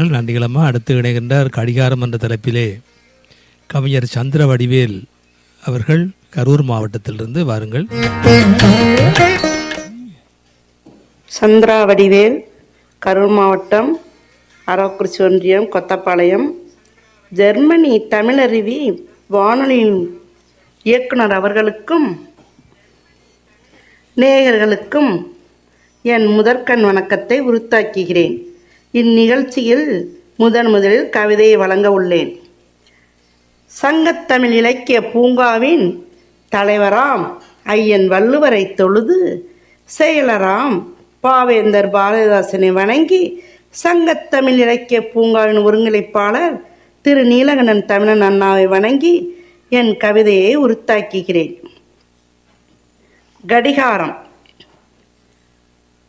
அவர்கள் நன்றிகளமாக அடுத்து இணைகின்றார் கடிகாரம் என்ற தலைப்பிலே கவிஞர் சந்திர வடிவேல் அவர்கள் கரூர் மாவட்டத்திலிருந்து வாருங்கள். சந்திரா வடிவேல் கரூர் மாவட்டம் அரவக்குறிச்சி ஒன்றியம் கொத்தப்பாளையம். ஜெர்மனி தமிழருவி வானொலியின் இயக்குனர் அவர்களுக்கும் நேயர்களுக்கும் என் முதற்கண் வணக்கத்தை உருத்தாக்குகிறேன். இந்நிகழ்ச்சியில் முதன் முதலில் கவிதையை வழங்க உள்ளேன். சங்கத்தமிழ் இலக்கிய பூங்காவின் தலைவராம் ஐயன் வள்ளுவரை தொழுது செயலராம் பாவேந்தர் பாரதிதாசனை வணங்கி சங்கத்தமிழ் இலக்கிய பூங்காவின் ஒருங்கிணைப்பாளர் திரு நீலகண்டன் தமிழன் அண்ணாவை வணங்கி என் கவிதையை உருத்தாக்குகிறேன். கடிகாரம்.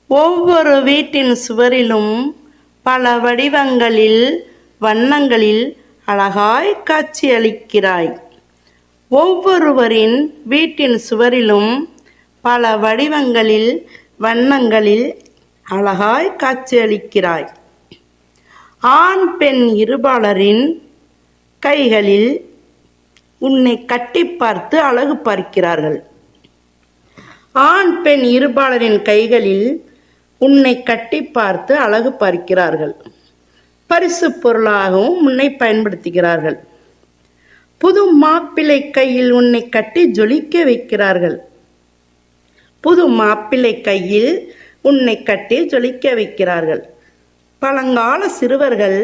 ஒவ்வொரு வீட்டின் சுவரிலும் பல வடிவங்களில் வண்ணங்களில் அழகாய் காட்சியளிக்கிறாய். ஒவ்வொருவரின் வீட்டின் சுவரிலும் பல வடிவங்களில் வண்ணங்களில் அழகாய் காட்சியளிக்கிறாய். ஆண் பெண் இருபாளரின் கைகளில் உன்னை கட்டி பார்த்து அழகு பார்க்கிறார்கள். ஆண் பெண் இருபாளரின் கைகளில் உன்னை கட்டி பார்த்து அழகு பார்க்கிறார்கள். பரிசு பொருளாகவும் உன்னை பயன்படுத்துகிறார்கள். புது மாப்பிள்ளை கையில் உன்னை கட்டி ஜொலிக்க வைக்கிறார்கள். புது மாப்பிள்ளை கையில் உன்னை கட்டி ஜொலிக்க வைக்கிறார்கள். பழங்கால சிறுவர்கள்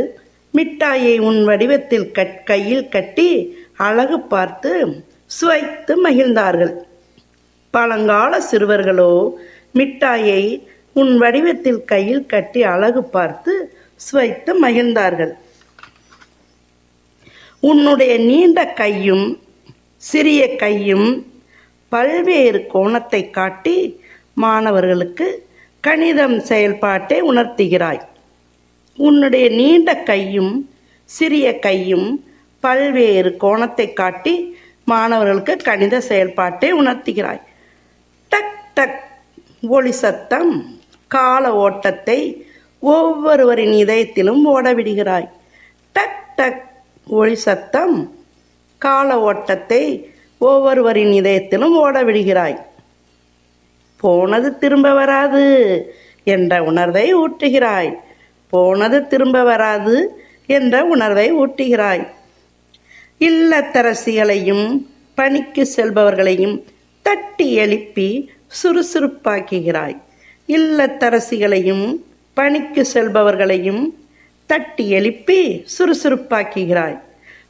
மிட்டாயை உன் வடிவத்தில் கட் கையில் கட்டி அழகு பார்த்து சுவைத்து மகிழ்ந்தார்கள். பழங்கால சிறுவர்களோ மிட்டாயை உன் வடிவத்தில் கையில் கட்டி அழகு பார்த்து சுவைத்து மகிழ்ந்தார்கள். உன்னுடைய நீண்ட கையும் சிறிய கையும் பல்வேறு கோணத்தை காட்டி மாணவர்களுக்கு கணிதம் செயல்பாட்டை உணர்த்துகிறாய். உன்னுடைய நீண்ட கையும் சிறிய கையும் பல்வேறு கோணத்தை காட்டி மாணவர்களுக்கு கணித செயல்பாட்டை உணர்த்துகிறாய். டக் டக் ஒளி சத்தம். கால ஓட்டத்தை ஒவ்வொருவரின் இதயத்திலும் ஓடவிடுகிறாய். டக் டக் ஒளி சத்தம். கால ஓட்டத்தை ஒவ்வொருவரின் இதயத்திலும் ஓடவிடுகிறாய். போனது திரும்ப வராது என்ற உணர்வை ஊட்டுகிறாய். போனது திரும்ப வராது என்ற உணர்வை ஊட்டுகிறாய். இல்லத்தரசிகளையும் பணிக்கு செல்பவர்களையும் தட்டி எழுப்பி சுறுசுறுப்பாக்குகிறாய். இல்லத்தரசிகளையும் பணிக்கு செல்பவர்களையும் தட்டி எழுப்பி சுறுசுறுப்பாக்குகிறாய்.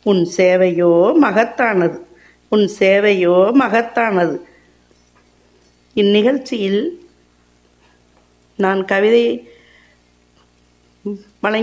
உன் சேவையோ மகத்தானது. உன் சேவையோ மகத்தானது. இந்நிகழ்ச்சியில் நான் கவிதை வழங்கி